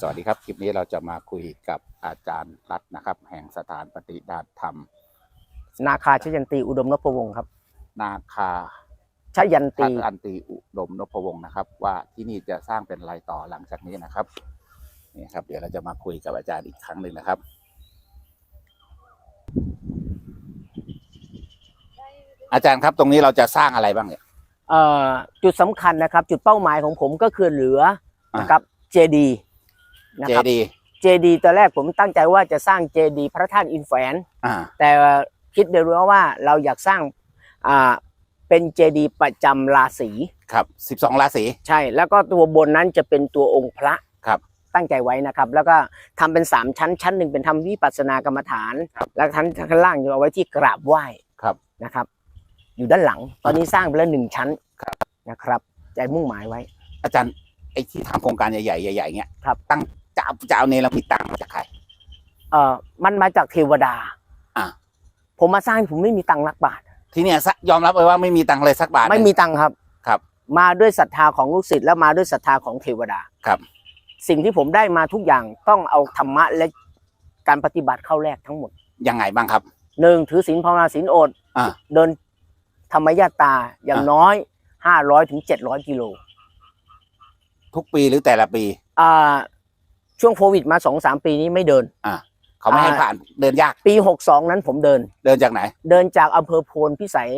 สวัสดีครับ คลิปนี้เราจะมาคุยกับอาจารย์รัตน์นะครับ แห่งสถานปฏิบัติธรรม นาคาชยันตีอุดมนพวงศ์ครับ นาคาชยันทัตีตอันตีอุดมนพวงศ์นะครับ ว่าที่นี่จะสร้างเป็นไรต่อหลังจากนี้นะครับนี่ครับ เดี๋ยวเราจะมาคุยกับอาจารย์อีกครั้งหนึ่งนะครับ อาจารย์ครับตรงนี้เราจะสร้างอะไรบ้างเนี่ยเอ่อจุดสำคัญนะครับ จุดเป้าหมายของผมก็คือเหลือนะครับเจดี นะเจครับดีเจดีตอนแรกผมตั้งใจว่าจะสร้างเจดีพระธาตุอินแฝน อ่าแต่คิดเดี๋ยวว่าเราอยากสร้างอ่าเป็นเจดีประจำราศีครับสิบสองราศี ใช่ แล้วก็ตัวบนนั้นจะเป็นตัวองค์พระครับ ตั้งใจไว้นะครับ แล้วก็ทำเป็นสามชั้น ชั้นหนึ่งเป็นทำวิปัสสนากรรมฐานครับแล้วชั้นข้างล่างจะเอาไว้ที่กราบไหว้ครับ นะครับ อยู่ด้านหลัง ตอนนี้สร้างไปแล้วหนึ่งชั้นครับ นะครับใจมุ่งหมายไว้ อาจารย์ไอ้ที่ทำโครงการใหญ่ๆใหญ่ๆเงี้ยครับ ตั้ง จะเอาจะเอาเนรมิตตังค์มาจากใคร เอ่อมันมาจากเทวดาอะ ผมมาสร้างผมไม่มีตังค์ลักบาท ที่เนี่ยซะยอมรับเลยว่าไม่มีตังค์เลยสักบาทไม่มีตังค์ครับ ครับ มาด้วยศรัทธาของลูกศิษย์และมาด้วยศรัทธาของเทวดา ครับสิ่งที่ผมได้มาทุกอย่างต้องเอาธรรมะและการปฏิบัติเข้าแรกทั้งหมดยังไงบ้างครับ หนึ่งถือศีลภาวนาศีลโอด อ่า เดินธรรมยาตราอย่างอ่าน้อยห้าร้อยถึงเจ็ดร้อยกิโลทุกปีหรือแต่ละปี อ่า ช่วงโควิดมาสองสามปีนี้ไม่เดินเขาไม่ให้อ่าผ่านเดินยาก ปีหกสองนั้นผมเดิน เดินจากไหน เดินจากอำเภอโพนพิสัย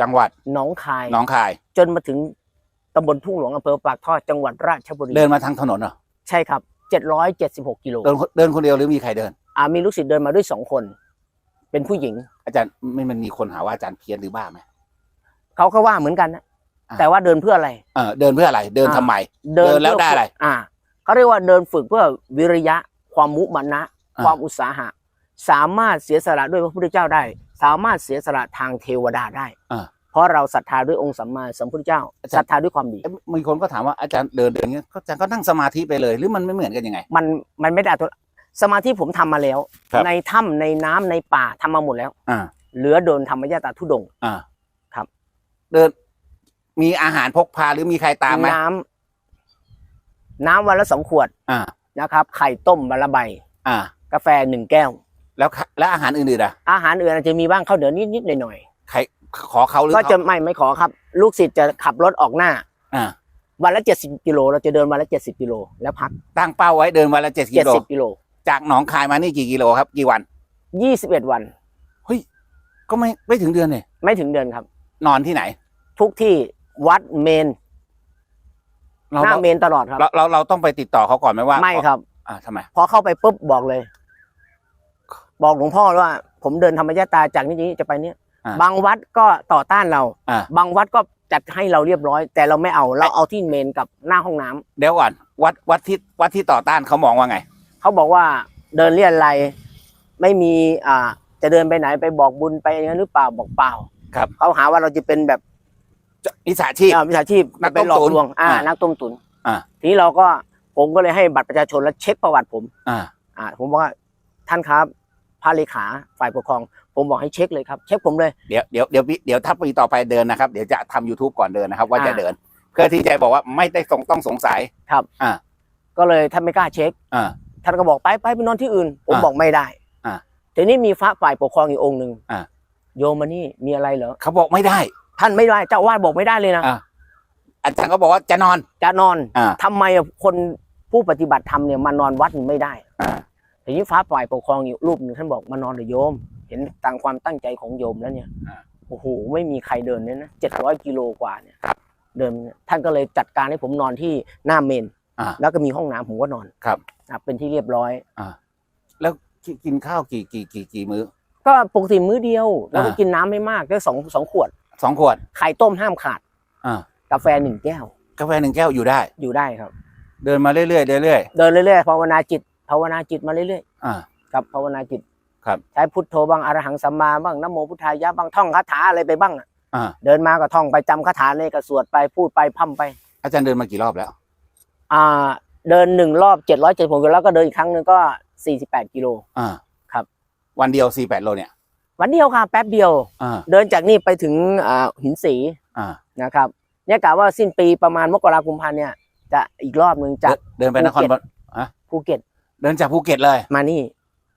จังหวัดหนองคาย หนองคาย จนมาถึงตำบลทุ่งหลวงอำเภอปากท่อจังหวัดราชบุรี เดินมาทางถนนเหรอ ใช่ครับเจ็ดร้อยเจ็ดสิบหกกิโล เดินเดินคนเดียวหรือมีใครเดิน อ่ามีลูกศิษย์เดินมาด้วยสองคน เป็นผู้หญิง อาจารย์ไม่มันมีคนหาว่าอาจารย์เพี้ยนหรือบ้าไหมเขาก็ว่าเหมือนกันนะอ่าแต่ว่าเดินเพื่ออะไร เออเดินเพื่ออะไร เดินอ่าทำไมเดิเดินแล้วพื่ได้อะไร อ่า เขาเรียกว่าเดินฝึกเพื่อวิริยะ ความมุมานะอ่าความอุตสาหะ สามารถเสียสละด้วยพระพุทธเจ้าได้ สามารถเสียสละทางเทวดาได้อ่าเพราะเราศรัทธาด้วยองค์สัมมาสัมพุทธเจ้าอาจารย์ศรัทธาด้วยความดีเอ๊ะมีคนก็ถามว่าอาจารย์เดินเดินอย่างเงี้ยก็อาจารย์ก็นั่งสมาธิไปเลยหรือมันไม่เหมือนกันยังไง มันมันไม่ได้ตัวสมาธิผมทำมาแล้วครับในถ้ำในน้ำในป่าทำมาหมดแล้วอ่าเหลือเดินธรรมยาตราทุดงค์อ่าครับ เดินมีอาหารพกพาหรือมีใครตามไหมน้ำ น้ำวันละสองขวดอ่านะครับ ไข่ต้มวันละใบอ่ากาแฟหนึ่งแก้ว แล้วค่ะแล้วอาหารอื่นๆอะอาหารอื่นอาจจะมีบ้างข้าวเหนียวนิดๆหน่อยใครขอเขาหรืๆอก็จะเขาไม่ไม่ขอครับ ลูกศิษย์จะขับรถออกหน้า อ่าวันละเจ็ดสิบกิโลเราจะเดินวันละเจ็ดสิบกิโลแล้วพักตั้งเป้าไว้เดินวันละเจ็ดกิเจ็ดโลสิบกิโลจากหนองคายมานี่กี่กิโลครับ กี่วัน ยี่สิบเอ็ดวัน เฮ้ย ก็ไม่ไม่ถึงเดือนเนี่ยไม่ถึงเดือนครับ นอนที่ไหน ทุกที่วัดเมน เราหน้าเราเมนตลอดครับ เราเราเราต้องไปติดต่อเขาก่อนไหมว่าไม่ครับ อ่าทำไม พอเข้าไปปุ๊บบอกเลย บอกหลวงพ่อว่า ผมเดินธรรมยาตราจากนี้จะไปเนี้ยอ่าบางวัดก็ต่อต้านเรา อ่า บางวัดก็จัดให้เราเรียบร้อย แต่เราไม่เอาเราเอาที่เมนกับหน้าห้องน้ำเดี๋ยวก่อนวัดวัดที่วัดที่ต่อต้านเขามองว่าไง เขาบอกว่าเดินเรียนอะไรไม่มีอ่า จะเดินไปไหนไปบอกบุญไปอย่างนั้นหรือเปล่าบอกเปล่าครับ เขาหาว่าเราจะเป็นแบบ นิสาชีพเอ่อวิชาชีพนักไปหลอกต้มตุ๋นลวงอ่าอ่านันักต้มตุนอ่า ทีนี้เราก็ผมก็เลยให้บัตรประชาชนแล้วเช็คประวัติผม อ่า อ่าผมบอกว่าท่านครับพระเลขาฝ่ายปกครอง ผมบอกให้เช็คเลยครับ เช็คผมเลย เดี๋ยวเดี๋ยวเดี๋ยวพี่เดี๋ยวถ้าปีต่อไปเดินนะครับเดี๋ยวจะทำ youtube ก่อนเดินนะครับ ว่าอ่าจะเดิน เพื่อที่จะบอกว่าไม่ได้สงต้องสงสัยครับ อ่าก็เลยท่านไม่กล้าเช็ค อ่า ท่านก็บอกไปไปไปนอนที่อื่น ผมอ่าบอกไม่ได้อ่าทีนี้มีพระฝ่ายปกครองอีกองค์หนึ่งอ่า โยมมานี่มีอะไรเหรอเขาบอกไม่ได้ ท่านไม่ได้เจ้าอาวาดบอกไม่ได้เลยนะอ่าอาจารย์ก็บอกว่าจะนอน จะนอนอ่า ทำไมอะคนผู้ปฏิบัติธรรมเนี่ยมานอนวัดไม่ได้อ่าทีนี้ฟ้าฝ่ายปกครองอยู่รูปหนึ่งท่านบอกมานอนเถอะโยม เห็นตามความตั้งใจของโยมแล้วเนี่ยโอ้โหไม่มีใครเดินเนี่ยนะเจ็ดร้อยกิโลกว่าเนี่ยครับเดินเนี่ยท่านก็เลยจัดการให้ผมนอนที่หน้าเมน อ่า แล้วก็มีห้องน้ำผมก็นอนครับ อะเป็นที่เรียบร้อย แล้วกิกินข้าวกี่กี่กี่กี่มื้อ ก็ปกติมื้อเดียวแล้วก็อ่ากินน้ำไม่มากแค่สองสองขวด สองขวดไข่ต้มห้ามขาดอ่ากาแฟหนึ่งแก้ว กาแฟหนึ่งแก้วอยู่ได้ อยู่ได้ครับ เดินมาเรื่อยๆเรื่อยเดินเรื่อยๆภาวนาจิตภาวนาจิตมาเรื่อยๆอ่า ๆครับภาวนาจิตครับ ใช้พุทโธบ้างอรหังสัมมาบ้างนะโมพุทธายะบ้างท่องคาถาอะไรไปบ้างอะอ่าเดินมาก็ท่องไปจำคาถาเนี่ยก็สวดไปพูดไปพัมไป อาจารย์เดินมากี่รอบแล้ว อ่า เดินหนึ่งรอบเจ็ดร้อยเจ็ดผมแล้วก็เดินอีกครั้งหนึ่งก็สี่สิบแปดกิโล อ่าครับ วันเดียวสี่แปดโลเนี่ย วันเดียวค่ะแป๊บเดียว อ่าเดินจากนี่ไปถึงอ่าหินสีอ่านะครับ เนี่ยกะว่าสิ้นปีประมาณมกราคมพันธ์เนี่ย จะอีกรอบหนึ่งจะเดินเดินไปนครปฐมฮะภูเก็ตเดินจากภูเก็ตเลย มานี่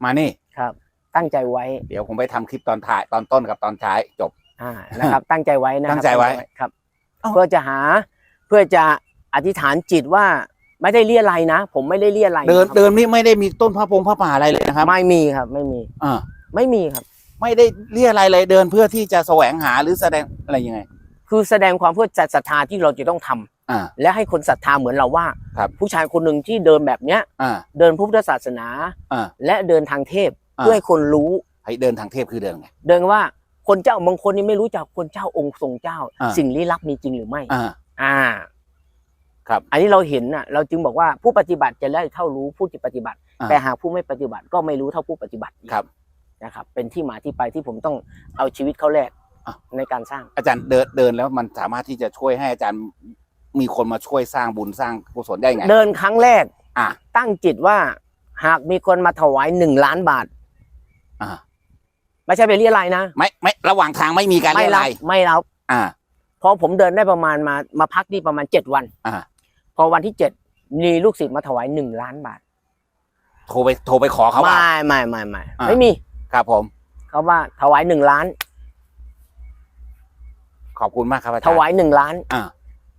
มานี่ ครับ ตั้งใจไว้เดี๋ยวผมไปทำคลิปตอนถ่ายตอนต้นกับตอนท้ายจบ อ่านะครับ ตั้งใจไว้นะครับตั้งใจไว้ครับเอ้า เพื่อจะหาเพื่อจะอธิษฐานจิตว่าไม่ได้เลี่ยไรนะ ผมไม่ได้เลี่ยไรเดินนะครับเดินนี่ไม่ได้มีต้นพระพงพระป่าอะไรเลยนะครับไม่มีครับ ไม่มี อ่าไม่มีครับ ไม่ได้เรียอะไรเลยเดินเพื่อที่จะแสวงหาหรือแสดงอะไรยังไง คือแสดงความเพื่อจัดศรัทธาที่เราจะต้องทำอ่า และให้คนศรัทธาเหมือนเราว่า ครับ ผู้ชายคนหนึ่งที่เดินแบบเนี้ย อ่าเดินพุทธศาสนา อ่า และเดินทางเทพอ่า เพื่อให้คนรู้ ให้เดินทางเทพคือเดินไง เดินว่าคนเจ้าบางคนนี่ไม่รู้จักคนเจ้าองค์ทรงเจ้า อ่า สิ่งลี้ลับมีจริงหรือไม่ อ่า อ่าครับ อันนี้เราเห็นน่ะ เราจึงบอกว่าผู้ปฏิบัติจะได้เท่ารู้ผู้ที่ปฏิบัติ อ่าแต่หากผู้ไม่ปฏิบัติก็ไม่รู้เท่าผู้ปฏิบัติอีกครับ นะครับเป็นที่มาที่ไปที่ผมต้องเอาชีวิตเขาแลกอะในการสร้าง อาจารย์เดินเดินแล้วมันสามารถที่จะช่วยให้อาจารย์มีคนมาช่วยสร้างบุญสร้างกุศลได้ไง เดินครั้งแรกอ่าตั้งจิตว่าหากมีคนมาถวายหนึ่งล้านบาทอ่าไม่ใช่ไปเรียอะไรยนะไม่ไม่ระหว่างทางไม่มีการไม่เรียรัอะบไรไม่รับอ่าพอผมเดินได้ประมาณมามาพักนี่ประมาณเจ็ดวันอ่าพอวันที่เจ็ดมีลูกศิษย์มาถวายหนึ่งล้านบาท โทรไปโทรไปขอเขาว่าไม่ไม่ไม่ไม่อ่าไม่มี ครับผม เขาว่าถวายหนึ่งล้าน ขอบคุณมากครับอาจารถย์วายหนึ่งล้านอ่า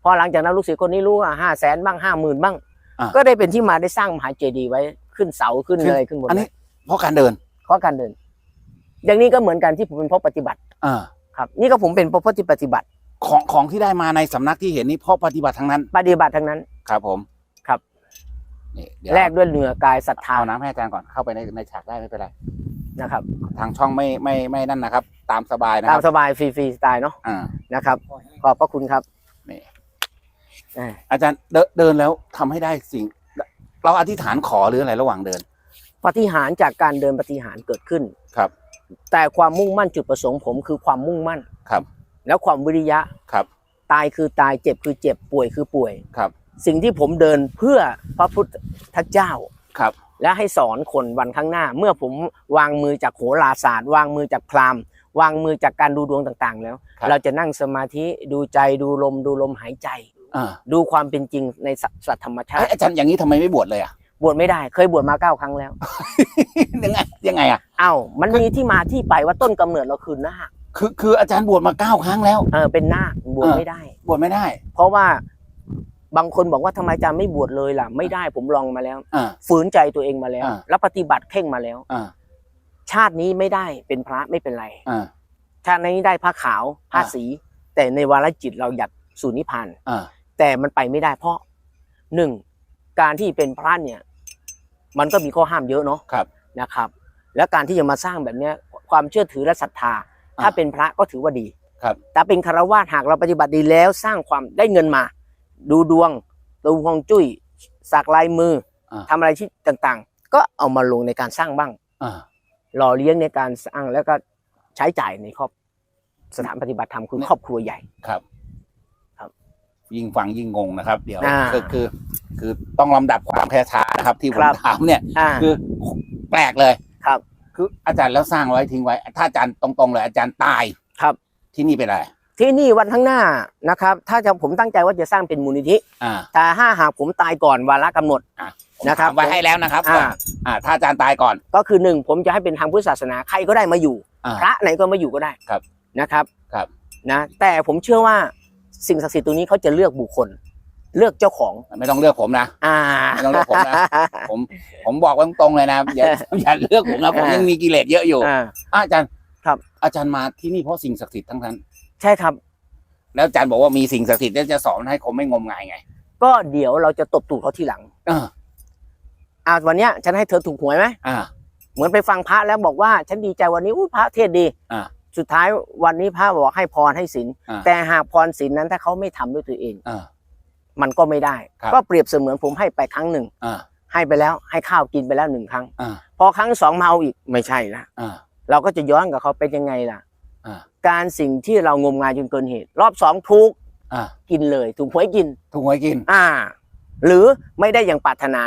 พอหลังจากนั้นลูกศิษย์คนนี้รู้ว่าห้าแสนบ้างห้าหมื่นบ้าง อ่า ก็ได้เป็นที่มาได้สร้างมหาเจดีย์ไว้ขึ้นเสาขึ้นขึ้นอะไรขึ้นบนอันนี้เพราะการเดินเพราะการเดิน อย่างนี้ก็เหมือนกันที่ผมเป็นพระปฏิบัติอ่าครับ นี่ก็ผมเป็นพระปฏิบัติ ของของที่ได้มาในสำนักที่เห็นนี่เพราะปฏิบัติทั้งนั้น ปฏิบัติทั้งนั้น ครับผมครับ นี่เดี๋ยวแลกด้วยเหนือกายศรัทธาเอาน้ำให้อาจารย์ก่อนเข้าไปในในฉากได้ไม่เป็นไร นะครับ ทางช่องไม่ไม่ไม่นั่นนะครับ ตามสบายนะคตารัมบสบายฟรีๆสไตล์เนาะอ่านะครับ ขอบพระคุณครับนี่อ่าอาจารย์เดินเดินแล้วทำให้ได้สิ่ง เราอธิษฐานขอหรืออะไรระหว่างเดินปฏิหารย์จากการเดินปฏิหารย์เกิดขึ้น ครับ แต่ความมุ่งมั่นจุดประสงค์ผมคือความมุ่งมั่น ครับแล้วความวิริยะครับตายคือตายเจ็บคือเจ็บป่วยคือป่วย ครับสิ่งที่ผมเดินเพื่อพระพุทธเจ้า ครับ และให้สอนคนวันข้างหน้า เมื่อผมวางมือจากโหราศาสตร์ วางมือจากพราหมณ์วางมือจากการดูดวงต่างๆ แล้วครับเราจะนั่งสมาธิดูใจดูลมดูลมหายใจอ่าดูความเป็นจริงในสสัตว์ธรรมชาเอ้ยติอาจารย์อย่างนี้ทำไมไม่บวชเลยอะบวชไม่ได้ เคยบวชมาเก้าครั้งแล้ว ยังไงยังไงอะเอ้ามันมีที่มาที่ไปว่าต้นกำเนิดเราคือนาคคือคืออาจารย์บวชมาเก้าครั้งแล้วเออเป็นนาคบวชเออไม่ได้ บวชไม่ได้ เพราะว่า บางคนบอกว่าทำไมอาจารย์ไม่บวชเลยล่ะ ไม่ได้ผมลองมาแล้ว อ่า ฝืนใจตัวเองมาแล้ว อ่า แล้วปฏิบัติเข่งมาแล้ว อ่าชาตินี้ไม่ได้เป็นพระไม่เป็นไร อ่า ชาตินี้ได้ผ้าขาวผ้าอ่า สี แต่ในวาระจิตเราอยากสู่นิพพาน อ่า แต่มันไปไม่ได้เพราะหนึ่งการที่เป็นพระเนี่ย มันก็มีข้อห้ามเยอะเนาะครับนะครับ แล้วการที่จะมาสร้างแบบเนี้ยความเชื่อถือและศรัทธา ถ้าเป็นพระก็ถือว่าดีครับ แต่เป็นคารวะหากเราปฏิบัติดีแล้วสร้างความได้เงินมา ดูดวงดูฮวงจุ้ยสักลายมืออ่าทำอะไรที่ต่างๆ ก็เอามาลงในการสร้างบ้างอ่าหล่อเลี้ยงในการสร้างแล้วก็ใช้จ่ายในครอบสถานปฏิบัติธรรมคือเนี่ยครอบครัวใหญ่ครับ ครับ ยิ่งฟังยิ่งงงนะครับ เดี๋ยวอ่าคือคือ คือต้องลำดับความแค่ช้านะครับ ที่ผคมรับถามเนี่ยอ่าคือแปลกเลยครับ คืออาจารย์แล้วสร้างไว้ทิ้งไว้ ถ้าอาจารย์ตรงๆเลยอาจารย์ตายครับ ที่นี่เป็นอะไร ที่นี่วันข้างหน้านะครับ ถ้าจะผมตั้งใจว่าจะสร้างเป็นมูลนิธิอ่าแต่ถ้าหากผมตายก่อนวาระกำหนดผมนะครับถามไว้ให้แล้วนะครับอ่าว่า อ่า ถ้าอาจารย์ตายก่อน ก็คือหนึ่งผมจะให้เป็นทางพุทธศาสนาใครก็ได้มาอยู่ อ่าพระไหนก็มาอยู่ก็ได้ครับนะครับครับ นะ แต่ผมเชื่อว่าสิ่งศักดิ์สิทธิ์ตรงนี้เขาจะเลือกบุคคล เลือกเจ้าของ ไม่ต้องเลือกผมนะ อ่า ไม่ต้องเลือกผมนะ ผมผมบอกไว้ตรงๆเลยนะอย่าอย่าเลือกผมนะผมยังมีกิเลสเยอะอยู่อ่าอะอาจารย์ครับ อาจารย์มาที่นี่เพราะสิ่งศักดิ์สิทธิ์ทั้งนั้น ใช่ครับ แล้วอาจารย์บอกว่ามีสิ่งศักดิ์สิทธิ์แล้วจะสอนให้คนไม่งมงายไงก็เดี๋ยวเราจะตบตูดเขาทีหลังอ่าอ่าวันเนี้ยฉันให้เธอถูกหวยไหมอ่า เหมือนไปฟังพระแล้วบอกว่า ฉันดีใจวันนี้อุ้ยพระเทศดีอ่าสุดท้ายวันนี้พระบอกให้พรให้ศีลอ่าแต่หากพรศีลนั้นถ้าเขาไม่ทำด้วยตัวเอง อ่า มันก็ไม่ได้ ครับ ก็เปรียบเสมือนผมให้ไปครั้งหนึ่ง อ่าให้ไปแล้วให้ข้าวกินไปแล้วหนึ่งครั้ง อ่าพอครั้งสองมาเอาอีกไม่ใช่ละอ่าเราก็จะย้อนกับเขาเป็นยังไงล่ะอ่า การสิ่งที่เรางมงายจนเกินเหตุ รอบสองทุกอ่ากินเลยถูกหวยกิน ถูกหวยกิน อ่า หรือไม่ได้อย่างปรารถนา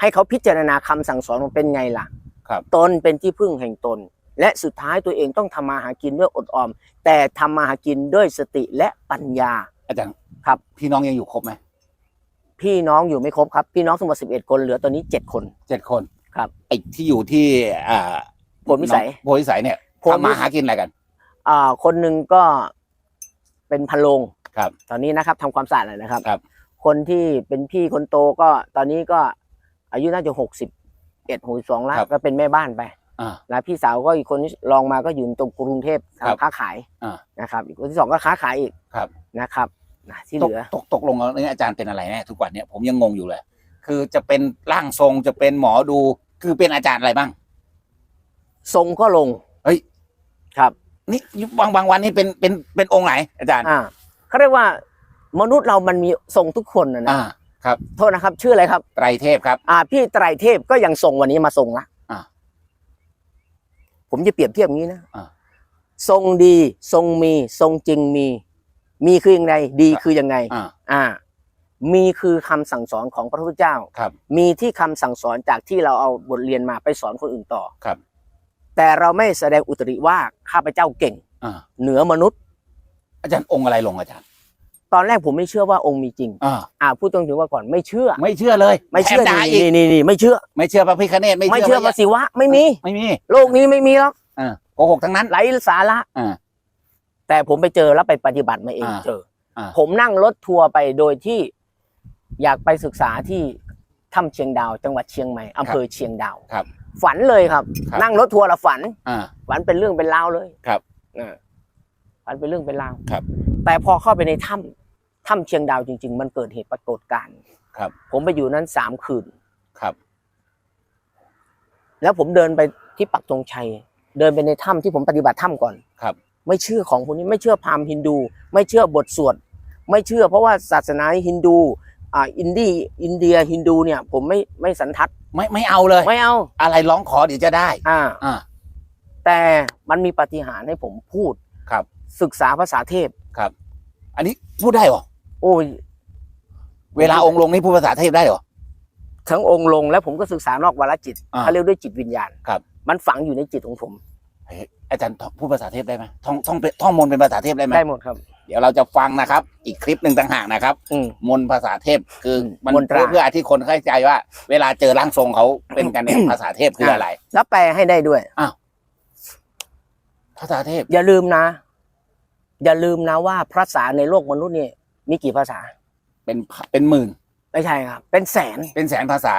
ให้เขาพิจารณาคำสั่งสอนมันเป็นไงล่ะ ครับตนเป็นที่พึ่งแห่งตน และสุดท้ายตัวเองต้องทำมาหากินด้วยอดออม แต่ทำมาหากินด้วยสติและปัญญา อาจารย์ครับ พี่น้องยังอยู่ครบไหมพี่น้องอยู่ไม่ครบครับ พี่น้องทั้งหมดสิบเอ็ดคนเหลือตอนนี้เจ็ดคนเจ็ดคนครับไอ้ที่อยู่ที่อ่าผลวิสัยโพลวิสัยเนี่ย โพลวิสัยทำมาหากินอะไรกัน อ่าคนหนึ่งก็เป็นพันโรงครับ ตอนนี้นะครับทำความสะอาดเลยนะครับ ครับ คนที่เป็นพี่คนโตก็ตอนนี้ก็อายุน่าจะหกสิบเอ็ดหกสองแล้วครับ ก็เป็นแม่บ้านไป อ่า นะพี่สาวก็อีกคนที่รองมาก็อยู่ตรงกรุงเทพครับทำค้าขายอ่านะครับ อีกคนที่สองก็ค้าขายอีกครับ นะครับนะที่ตเหกลือตกตกลงแล้วเนี่ยอาจารย์เป็นอะไรแน่ทุกวันเนี่ยผมยังงงอยู่เลย คือจะเป็นร่างทรงจะเป็นหมอดู คือเป็นอาจารย์อะไรบ้าง ทรงก็ลงเฮ้ย ครับ นี่บางบางวันนี่เป็นเป็นเป็นองค์ไหน อาจารย์อ่าเขาเรียกว่ามนุษย์เรามันมีทรงทุกคนนะนะอ่าครับ โทษนะครับ ชื่ออะไรครับ ไตรเทพครับ อ่า พี่ไตรเทพก็ยังทรงวันนี้มาทรงละอ่าผมจะเปรียบเทียบอย่างนี้นะอ่าทรงดีทรงมีทรงจริงมี มีคือยังไงดีคือยังไง อ่าอ่า มีคือคำสั่งสอนของพระพุทธเจ้าครับ มีที่คำสั่งสอนจากที่เราเอาบทเรียนมาไปสอนคนอื่นต่อครับ แต่เราไม่แสดงอุตริว่าข้าพเจ้าเก่งอ่าเหนือมนุษย์ อาจารย์องค์อะไรลงอาจารย์ตอนแรกผมไม่เชื่อว่าองค์มีจริง อ่าอ่าพูดตรงๆว่าก่อนไม่เชื่อ ไม่เชื่อเลยไม่เชื่อแถด่าอีกนี่นี่นี่ไม่เชื่อ ไม่เชื่อพระพิคเนตไม่ไม่เชื่เชื่อพระศิวะไม่มี ไม่มีโลกนี้ไม่มีหรอกอ่าโกหกทั้งนั้น ไร้สาระอ่าแต่ผมไปเจอแล้วไปปฏิบัติมาเองอ่าเจออา ผมนั่งรถทัวร์ไปโดยที่อยากไปศึกษาที่ถ้ำเชียงดาว จังหวัดเชียงใหม่อำเภอเชียงดาว ครับ ฝันเลยครับ ครับ นั่งรถทัวร์และฝัน อ่า ฝันเป็นเรื่องเป็นราวเลยครับอ่าฝันเป็นเรื่องเป็นราวครับแต่พอเข้าไปในถ้ำถ้ำเชียงดาวจริง ๆ มันเกิดเหตุปรากฏการณ์ครับ ผมไปอยู่นั้นสามคืน ครับ แล้วผมเดินไปที่ปักธงชัย เดินไปในถ้ำที่ผมปฏิบัติถ้ำก่อน ครับ ไม่เชื่อของพวกนี้ไม่เชื่อพราหมณ์ฮินดู ไม่เชื่อบทสวดไม่เชื่อเพราะว่าศาสนาฮินดูอ่าอินดีอินเดียฮินดูเนี่ยผมไม่ไม่สันทัด ไม่ไม่เอาเลย ไม่เอา อะไรร้องขอเดี๋ยวจะได้ อ่า อ่า แต่มันมีปาฏิหาริย์ให้ผมพูดครับ ศึกษาภาษาเทพครับ อันนี้พูดได้เหรอโอ้ยเวลาองค์ลงนี่พูดภาษาเทพได้เหรอทั้งองค์ลงแล้วผมก็ศึกษานอกวาระจิตอ่าเขาเรียกด้วยจิตวิญญาณครับ มันฝังอยู่ในจิตของผมเฮ้ยอาจารย์ท่องพูดภาษาเทพได้ไหมท่องท่องเป็นท่องมนต์เป็นภาษาเทพได้ไหมได้หมดครับ เดี๋ยวเราจะฟังนะครับ อีกคลิปหนึ่งต่างหากนะครับ อืม มนต์ภาษาเทพคือมันมนตรา เพื่อที่คนเข้าใจว่า เวลาเจอร่างทรงเขาเป็นกันเนี่ยภาษาเทพคืออะไร แล้วแปลให้ได้ด้วย ภาษาเทพอย่าลืมนะ อย่าลืมนะว่าภาษาในโลกมนุษย์เนี่ยมีกี่ภาษา เป็นเป็นหมื่น ไม่ใช่ครับ เป็นแสน เป็นแสนภาษา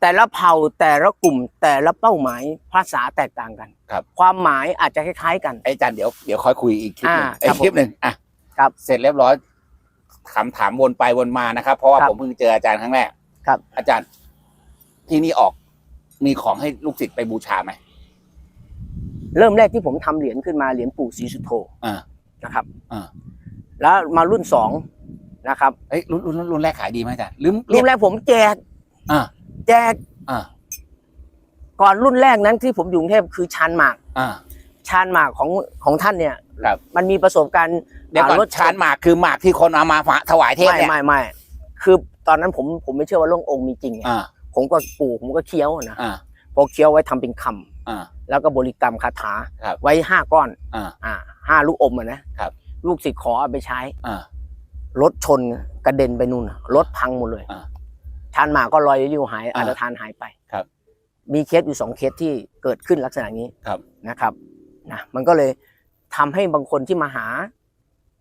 แต่ละเผ่าแต่ละกลุ่ม แต่ละเป้าหมายภาษาแตกต่างกันครับ ความหมายอาจจะคล้ายๆกัน ไอ้อาจารย์เดี๋ยวเดี๋ยวค่อยคุยอีกคลิปหนึ่งอ่าไอ้ครับคลิปหนึ่งอะ ครับเสร็จเรียบร้อยคำถามวนไปวนมานะครับ เพราะว่าครับผมเพิ่งเจออาจารย์ครั้งแรกครับ อาจารย์ ที่นี่ออกมีของให้ลูกศิษย์ไปบูชาไหมเริ่มแรกที่ผมทำเหรียญขึ้นมาเหรียญปู่ศรีสุโธอ่า นะครับอ่า แล้วมารุ่นสองนะครับเอ้ยรุ่นรุ่นรุ่นแรกขายดีไหมอาจารย์ลืมรุ่นแรกผมแจกอ่าแจกอ่าก่อนรุ่นแรกนั้นที่ผมอยู่กรุงเทพคือชานหมาก อ่า ชานหมากของของท่านเนี่ยครับมันมีประสบการณ์เดี๋ยวก่อนอ่ารถชานหมากคือหมากที่คนเอามาฝาถวายเทพไม่เนี่ยไม่ไม่คือตอนนั้นผมผมไม่เชื่อว่าเรื่ององค์มีจริงไงอ่าผมก็ปู่ผมก็เคี้ยวนะอ่าพอเคี้ยวไว้ทำเป็นคำอ่า แล้วก็บริกรรมคาถาครับไว้ห้าก้อนอ่าอ่าห้าลูกอมอะนะครับ ลูกศิษย์ขอเอาไปใช้ อ่า รถชนกระเด็นไปนู่นน่ะรถพังหมดเลยอ่าชานหมากก็ลอยริ้วหายอ่าอันตรธานหายไปครับมีเคสอยู่สองเคสที่เกิดขึ้นลักษณะนี้ครับ นะครับ นะมันก็เลยทำให้บางคนที่มาหา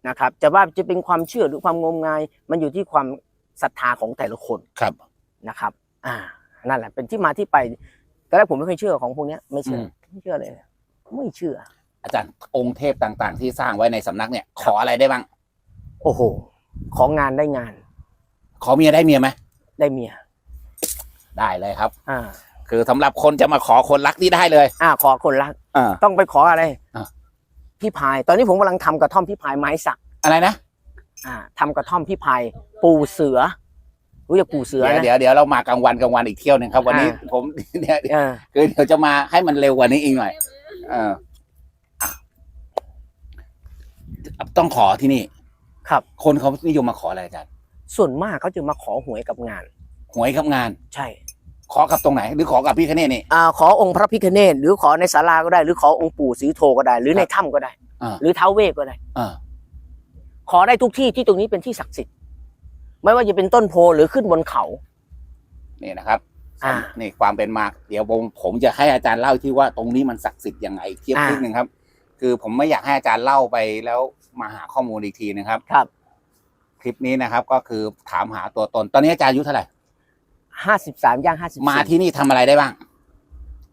นะครับจะว่าจะเป็นความเชื่อหรือความงมงาย มันอยู่ที่ความศรัทธาของแต่ละคนครับนะครับ อ่านั่นแหละ เป็นที่มาที่ไปตอนแรกผมไม่เคยเชื่อของพวกเนี้ยไม่เชื่ออมไม่เชื่อเลยไม่เชื่อ อาจารย์องค์เทพต่างๆ ที่สร้างไว้ในสำนักเนี่ย ขออะไรได้บ้าง โอ้โห ของงานได้งาน ขอเมียได้เมียไหมได้เมีย ได้เลยครับ อ่า คือสำหรับคนจะมาขอคนรักนี่ได้เลยอ่าขอคนรัก อ่า ต้องไปขออะไรอะ พี่พาย ตอนนี้ผมกำลังทำกระท่อมพี่พายไม้สักอะไรนะอ่าทำกระท่อมพี่พายปูเสือ รู้จักปูเสือเดี๋ยวนะ เดี๋ยวเดี๋ยวเรามากลางวันกลางวันอีกเที่ยวหนึ่งครับ วันนี้อ่า ผม เนี่ยเออคือเดี๋ยวจะมาให้มันเร็วกว่านี้อีกหน่อย เอออะต้องขอที่นี่ ครับ คนเขานิยมมาขออะไรอาจารย์ส่วนมากเขาจะมาขอหวยกับงาน หวยกับงาน ใช่ ขอกับตรงไหน หรือขอกับพี่คเนศนี่ อ่าขอองค์พระพิฆเนศหรือขอในศาลาก็ได้ หรือขอองค์ปู่ศรีโทก็ได้ หรือในถ้ำก็ได้ อ่า หรือท้าวเวสก็ได้ อ่า ขอได้ทุกที่ที่ตรงนี้เป็นที่ศักดิ์สิทธิ์ไม่ว่าจะเป็นต้นโพหรือขึ้นบนเขา นี่นะครับอ่า นี่ความเป็นมาเดี๋ยวผมผมจะให้อาจารย์เล่าที่ว่าตรงนี้มันศักดิ์สิทธิ์ยังไงเทียบอ่านิดนึงครับ คือผมไม่อยากให้อาจารย์เล่าไปแล้วมาหาข้อมูลอีกทีนะครับครับ คลิปนี้นะครับก็คือถามหาตัวตน ตอนนี้อาจารย์อายุเท่าไหร่ ห้าสิบสามย่างห้าสิบมาที่นี่ทำอะไรได้บ้าง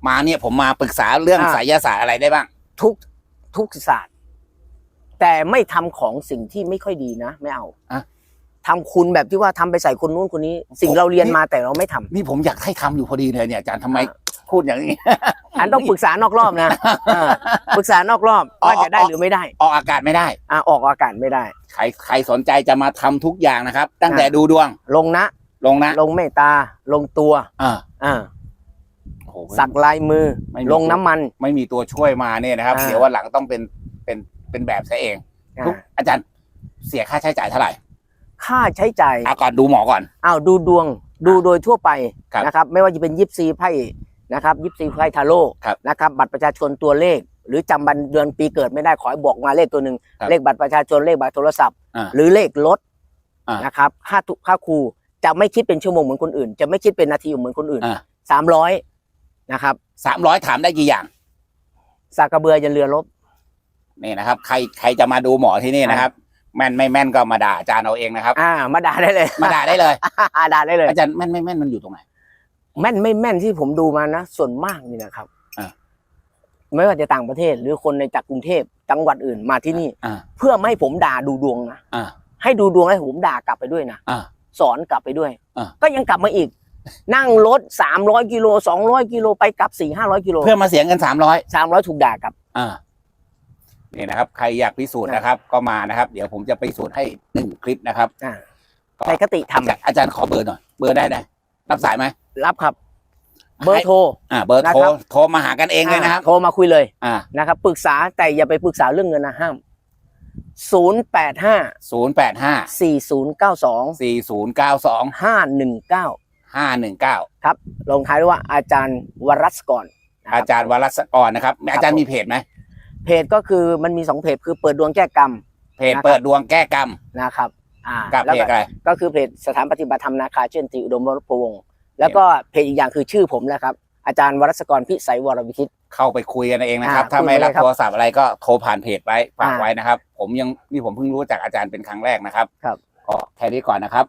มาเนี่ยผมมาปรึกษาเรื่องอ่าไสยศาสตร์อะไรได้บ้าง ทุกทุกศาสตร์ แต่ไม่ทำของสิ่งที่ไม่ค่อยดีนะ ไม่เอาอะทำคุณแบบที่ว่าทำไปใส่คนนู้นคนนี้ สิ่งเราเรียนมาแต่เราไม่ทำ นี่ผมอยากให้ทำอยู่พอดีเลยเนี่ยอาจารย์ทำไมอ่าพูดอย่างนี้ อันต้องปรึกษานอกรอบนะเออปรึกษานอกรอบอ๋อว่าจะได้อ๋อหรือไม่ได้ออกอากาศไม่ได้ อะออกอากาศไม่ได้ ใครใครสนใจจะมาทำทุกอย่างนะครับ ตั้งแต่ดูดวง ลงนะ ลงนะ ลงเมตตา ลงตัว อ่าอ่าโอ้โห สักลายมือ ไม่มี ลงน้ำมัน ไม่มีตัวช่วยมาเนี่ยนะครับ อ่า เดี๋ยววันหลังต้องเป็นเป็นเป็นแบบซะเองอ่าทุกอาจารย์เสียค่าใช้จ่ายเท่าไหร่ค่าใช้จ่ายเอาก่อนดูหมอก่อน อ้าวดูดวงดูโดยทั่วไปครับ นะครับ ไม่ว่าจะเป็นยิปซีไพ่นะครับยิปซีไพ่ทาโร่ครับ นะครับ บัตรประชาชนตัวเลข หรือจำวันเดือนปีเกิดไม่ได้ขอให้บอกมาเลขตัวหนึ่งครับเลขบัตรประชาชนเลขบัตรโทรศัพท์ อ่าหรือเลขรถอ่าน นะครับค่าทุค่าครู จะไม่คิดเป็นชั่วโมงเหมือนคนอื่น จะไม่คิดเป็นนาทีเหมือนคนอื่นอ่า สามร้อยนะครับสามร้อยถามได้กี่อย่าง สากกระเบือยันเรือรบ นี่นะครับ ใครใครจะมาดูหมอที่นี่นะครับ แม่นไม่แม่นก็มาด่าอาจารย์เอาเองนะครับ อ่า มาด่าได้เลย มาด่าได้เลยด่าได้เลย อาจารย์แม่นไม่แม่นมันอยู่ตรงไหน แม่นไม่แม่นที่ผมดูมานะ ส่วนมากนี่นะครับอ่า ไม่ว่าจะต่างประเทศหรือคนในจากกรุงเทพจังหวัดอื่นมาที่นี่ อ่า เพื่อไม่ให้ผมด่าดูดวงนะอ่า ให้ดูดวงให้ผมด่ากลับไปด้วยนะอ่า สอนกลับไปด้วย อ่า ก็ยังกลับมาอีก นั่งรถสามร้อยกิโลสองร้อยกิโลไปกลับสี่ห้าร้อยกิโลเพื่อมาเสียเงินสามร้อยสามร้อยถูกด่ากลับ อ่านี่นะครับ ใครอยากพิสูจน์นะครับ ก็มานะครับ เดี๋ยวผมจะไปพิสูจน์ให้หนึ่งคลิปนะครับอ่าก็ใช้คติธรรมอาจารย์ขอเบอร์หน่อย เบอร์ได้ไหมรับสายไหมรับครับ เบอร์โทร อ่า เบอร์โทรนะครับ โทรมาหากันเองเลยนะครับาโทรมาคุยเลยอ่า นะครับปรึกษาแต่อย่าไปปรึกษาเรื่องเงินนะห้าม ศูนย์แปดห้าศูนย์แปดห้าสี่ศูนย์เก้าสองสี่ศูนย์เก้าสองห้าหนึ่งเก้าห้าหนึ่งเก้าครับลงท้ายด้วยว่าอาจารย์วรัสก่อนนะคบอาจารย์วรัสกรนะครับ อาจารย์มีเพจไหมเพจก็คือมันมีสองเพจคือเปิดดวงแก้กรรมเพจเปิดดวงแก้กรรมนะครับ อ่ากับแล้วเพจก็อะไรก็คือเพจสถานปฏิบัติธรรมนาคาเช่นติอุดมวรพวงศ์แล้วก็เพจอีกอย่างคือชื่อผมนะครับ อาจารย์วรัสกรพิสัยวรวิชิต เข้าไปคุยกันเองนะครับ อ่าถ้าไม่รับคุยกันเลยครับโทรศัพท์อะไรก็โทรผ่านเพจไว้ฝากอ่าไว้นะครับ ผมยังนี่ผมเพิ่งรู้จากอาจารย์เป็นครั้งแรกนะครับครับ ก็แค่นี้ก่อนนะครับ